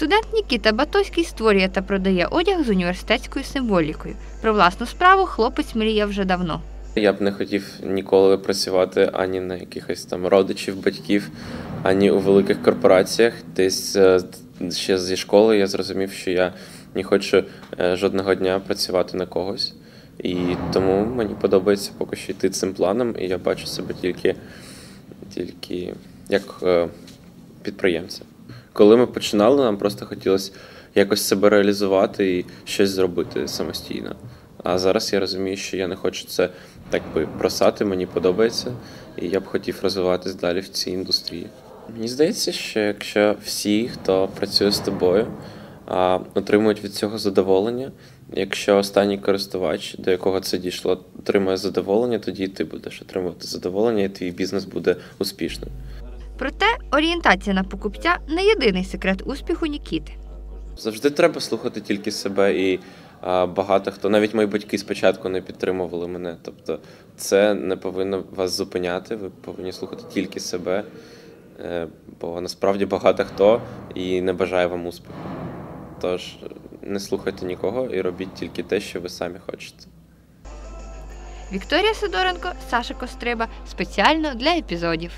Студент Нікіта Батоський створює та продає одяг з університетською символікою. Про власну справу хлопець мріяв вже давно. Я б не хотів ніколи працювати ані на якихось там родичів, батьків, ані у великих корпораціях. Десь е, ще зі школи я зрозумів, що я не хочу е, жодного дня працювати на когось. І тому мені подобається поки що йти цим планом, і я бачу себе тільки, тільки як е, підприємця. Коли ми починали, нам просто хотілося якось себе реалізувати і щось зробити самостійно. А зараз я розумію, що я не хочу це так би бросати, мені подобається, і я б хотів розвиватись далі в цій індустрії. Мені здається, що якщо всі, хто працює з тобою, отримують від цього задоволення, якщо останній користувач, до якого це дійшло, отримує задоволення, тоді і ти будеш отримувати задоволення, і твій бізнес буде успішним. Проте орієнтація на покупця не єдиний секрет успіху Нікіти. Завжди треба слухати тільки себе, і а, багато хто, навіть мої батьки спочатку не підтримували мене. Тобто, це не повинно вас зупиняти. Ви повинні слухати тільки себе, е, бо насправді багато хто і не бажає вам успіху. Тож не слухайте нікого і робіть тільки те, що ви самі хочете. Вікторія Сидоренко, Саша Костриба спеціально для епізодів.